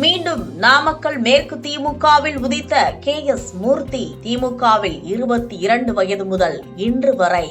மீண்டும் நாமக்கல் மேற்கு திமுகவில் உதித்த கே எஸ் மூர்த்தி திமுகவில் இருபத்தி இரண்டு வயது முதல் இன்று வரை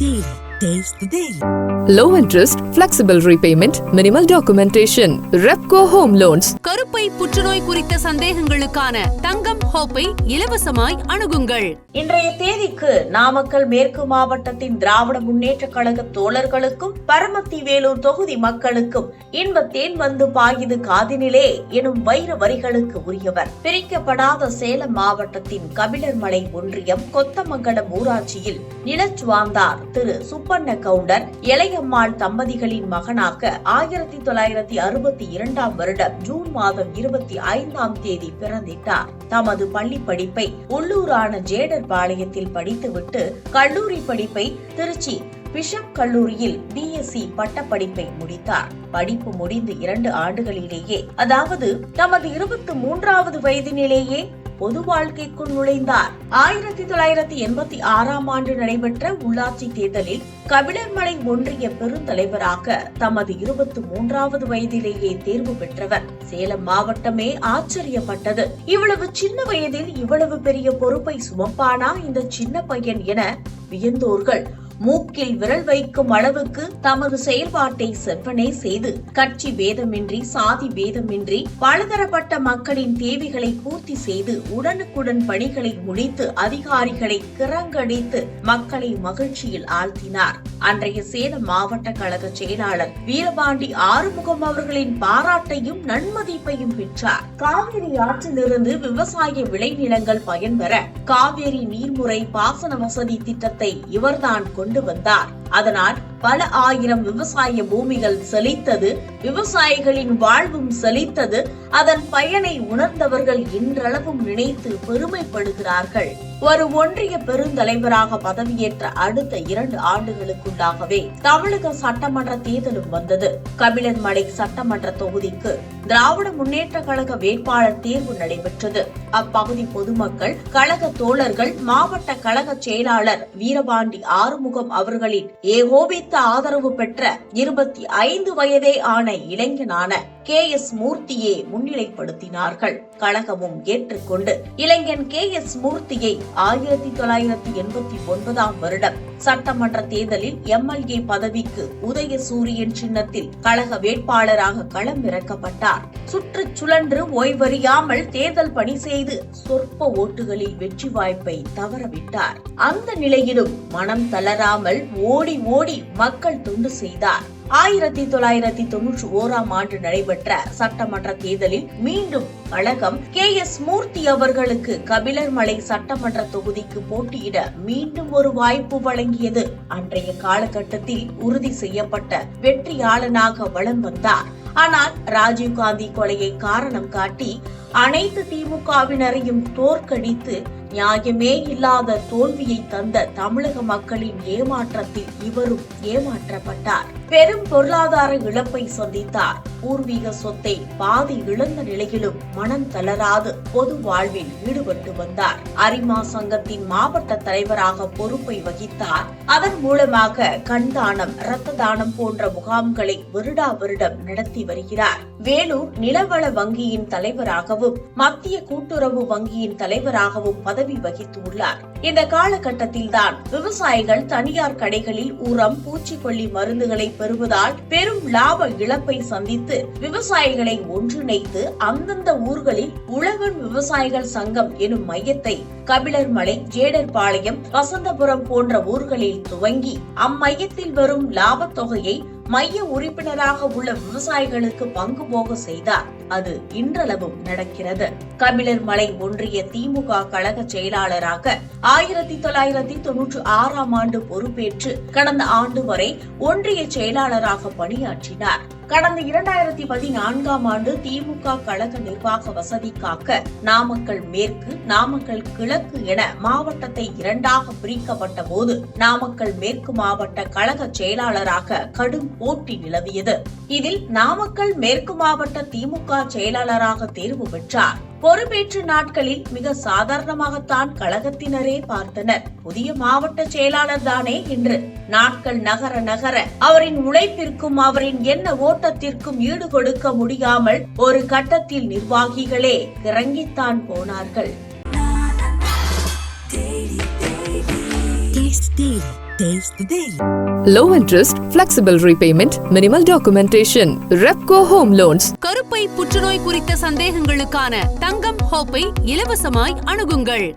Daily. Taste the Daily. low interest, flexible repayment, minimal documentation. Repco Home Loans. கருப்பை புற்றுநோய் குறித்த சந்தேகங்களுக்கான தங்கம் ஹோப்பை இலவசமாய் அணுகுங்கள் இன்றைய தேதிக்கு நாமக்கல் மேற்கு மாவட்டத்தின் திராவிட முன்னேற்ற கழக தோழர்களுக்கும் பரமத்தி வேலூர் தொகுதி மக்களுக்கும் இன்பத்தேன் வந்து பாயுது காதினிலே எனும் வைர வரிகளுக்கு உரியவர் பிரிக்கப்படாத சேலம் மாவட்டத்தின் கபிலர்மலை ஒன்றியம் கொத்தமங்கலம் ஊராட்சியில் நிலச்சுவார்ந்தார் திரு சுப்பண்ண கவுண்டர் இளையம்மாள் தம்பதிகளின் மகனாக ஆயிரத்தி தொள்ளாயிரத்தி அறுபத்தி இரண்டாம் வருடம் ஜூன் மாதம் இருபத்தி ஐந்தாம் தேதி பிறந்திட்டார். தமது பள்ளி படிப்பை உள்ளூரான ஜேடர் பாளையத்தில் படித்துவிட்டு கல்லூரி படிப்பை திருச்சி பிஷப் கல்லூரியில் பிஎஸ்சி பட்டப்படிப்பை முடித்தார். படிப்பு முடிந்து இரண்டு ஆண்டுகளிலேயே அதாவது தமது இருபத்தி மூன்றாவது வயதினிலேயே பொது வாழ்க்கைக்குள் நுழைந்தார். ஆயிரத்தி தொள்ளாயிரத்தி எண்பத்தி ஆறாம் ஆண்டு நடைபெற்ற உள்ளாட்சி தேர்தலில் கபிலர்மலை ஒன்றிய பெருந்தலைவராக தமது இருபத்தி மூன்றாவது வயதிலேயே தேர்வு பெற்றவர். சேலம் மாவட்டமே ஆச்சரியப்பட்டது. இவ்வளவு சின்ன வயதில் இவ்வளவு பெரிய பொறுப்பை சுமப்பானா இந்த சின்ன பையன் என வியந்தோர்கள். மூக்கில் விரல் வைக்கும் அளவுக்கு தமது செயல்பாட்டை செவ்வனே செய்து கட்சி பேதமின்றி சாதி பேதமின்றி பலதரப்பட்ட மக்களின் தேவைகளை பூர்த்தி செய்து உடனுக்குடன் பணிகளை முடித்து அதிகாரிகளை கிரங்கடித்து மக்களை மகிழ்ச்சியில் ஆழ்த்தினார். அன்றைய சேலம் மாவட்ட கழக செயலாளர் வீரபாண்டி ஆறுமுகம் அவர்களின் பாராட்டையும் நன்மதிப்பையும் பெற்றார். காவிரி ஆற்றிலிருந்து விவசாய விளைநிலங்கள் பயன்பெற காவேரி நீர்முறை பாசன வசதி திட்டத்தை இவர்தான் கொண்டு கொண்டு வந்தார். அதனால் பல ஆயிரம் விவசாய பூமிகள் செழித்தது விவசாயிகளின் வாழ்வும் செழித்தது. அதன் பயனை உணர்ந்தவர்கள் இன்றளவும் நினைத்து பெருமைப்படுகிறார்கள். ஒரு ஒன்றிய பெருந்தலைவராக பதவியேற்ற அடுத்த இரண்டு ஆண்டுகளுக்குள்ளாகவே தமிழக சட்டமன்ற தேர்தலும் வந்தது. கபிலன் மலை சட்டமன்ற தொகுதிக்கு திராவிட முன்னேற்ற கழக வேட்பாளர் தேர்வு நடைபெற்றது. அப்பகுதி பொதுமக்கள் கழக தோழர்கள் மாவட்ட கழக செயலாளர் வீரபாண்டி ஆறுமுகம் அவர்களின் ஏகோபித்த ஆதரவு பெற்ற இருபத்தி ஐந்து வயதே ஆன இளைஞனான கே எஸ் மூர்த்தியை முன்னிலைப்படுத்தினார்கள். கழகமும் ஏற்றுக்கொண்டு இளைஞன் கே எஸ் மூர்த்தியை ஆயிரத்தி தொள்ளாயிரத்தி எண்பத்தி ஒன்பதாம் வருடம் சட்டமன்ற தேர்தலில் எம்எல்ஏ பதவிக்கு உதயசூரியன் சின்னத்தில் கழக வேட்பாளராக களம் இறக்கப்பட்டார் சுற்றுச் சுழன்று ஓய்வறியாமல் தேர்தல் பணி செய்து சொற்ப ஓட்டுகளில் வெற்றி வாய்ப்பை தவறவிட்டார். அந்த நிலையிலும் மனம் தளராமல் ஓடி ஓடி மக்கள் தொண்டு செய்தார். ஆயிரத்தி தொள்ளாயிரத்தி தொன்னூற்றி ஓராம் ஆண்டு நடைபெற்ற சட்டமன்ற தேர்தலில் மீண்டும் கழகம் கே. எஸ். மூர்த்தி அவர்களுக்கு கபிலர்மலை சட்டமன்ற தொகுதிக்கு போட்டியிட மீண்டும் ஒரு வாய்ப்பு வழங்கியது. அன்றைய காலகட்டத்தில் உறுதி செய்யப்பட்ட வெற்றியாளனாக வலம் வந்தார். ஆனால் ராஜீவ்காந்தி கொலையை காரணம் காட்டி அனைத்து திமுகவினரையும் தோற்கடித்து நியாயமே இல்லாத தோல்வியை தந்த தமிழக மக்களின் ஏமாற்றத்தில் இவரும் ஏமாற்றப்பட்டார். பெரும் பொருளாதார இழப்பை சந்தித்தார். பூர்வீக சொத்தை பாதி இழந்த நிலையிலும் மனம் தளராது பொது வாழ்வில் ஈடுபட்டு வந்தார். அரிமா சங்கத்தின் மாவட்ட தலைவராக பொறுப்பை வகித்தார். அதன் மூலமாக கண் தானம் இரத்த தானம் போன்ற முகாம்களை வருடா வருடம் நடத்தி வருகிறார். வேலூர் நிலவள வங்கியின் தலைவராகவும் மத்திய கூட்டுறவு வங்கியின் தலைவராகவும் பதவி வகித்துள்ளார். இந்த காலகட்டத்தில்தான் விவசாயிகள் தனியார் கடைகளில் உரம் பூச்சிக்கொல்லி மருந்துகளை பெறுவதால் பெரும் லாப இழப்பை சந்தித்து விவசாயிகளை ஒன்றிணைத்து அந்தந்த ஊர்களில் உழவன் விவசாயிகள் சங்கம் எனும் மையத்தை கபிலர் மலை ஜேடர்பாளையம் வசந்தபுரம் போன்ற ஊர்களில் துவங்கி அம்மையத்தில் வரும் லாபத் தொகையை மைய உறுப்பினராக உள்ள விவசாயிகளுக்கு பங்கு போக செய்தார். அது இன்றளவும் நடக்கிறது. கபிலர் மலை ஒன்றிய திமுக கழக செயலாளராக ஆயிரத்தி தொள்ளாயிரத்தி தொன்னூற்றி ஆறாம் ஆண்டு பொறுப்பேற்று கடந்த ஆண்டு வரை ஒன்றிய செயலாளராக பணியாற்றினார். கடந்த இரண்டாயிரத்தி பதினான்காம் ஆண்டு திமுக கழக நிர்வாக வசதிக்காக நாமக்கல் மேற்கு நாமக்கல் கிழக்கு என மாவட்டத்தை இரண்டாக பிரிக்கப்பட்ட போது நாமக்கல் மேற்கு மாவட்ட கழக செயலாளராக கடும் போட்டி நிலவியது. இதில் நாமக்கல் மேற்கு மாவட்ட திமுக செயலாளராக தேர்வு பெற்றார் பொறுப்பேற்ற நாட்களில் மிக சாதாரணமாகத்தான் கழகத்தினரே பார்த்தனர். புதிய மாவட்ட செயலாளர் தானே என்று நாட்கள் நகர நகர அவரின் உழைப்பிற்கும் அவரின் என்ன ஓட்டத்திற்கும் ஈடு கொடுக்க முடியாமல் ஒரு கட்டத்தில் நிர்வாகிகளே இறங்கித்தான் போனார்கள். Taste. Taste the Daily. Low interest, flexible repayment, minimal documentation. Repco Home Loans. கருப்பை புற்றுநோய் குறித்த சந்தேகங்களுக்கான தங்கம் ஹோப்பை இலவசமாய் அணுகுங்கள்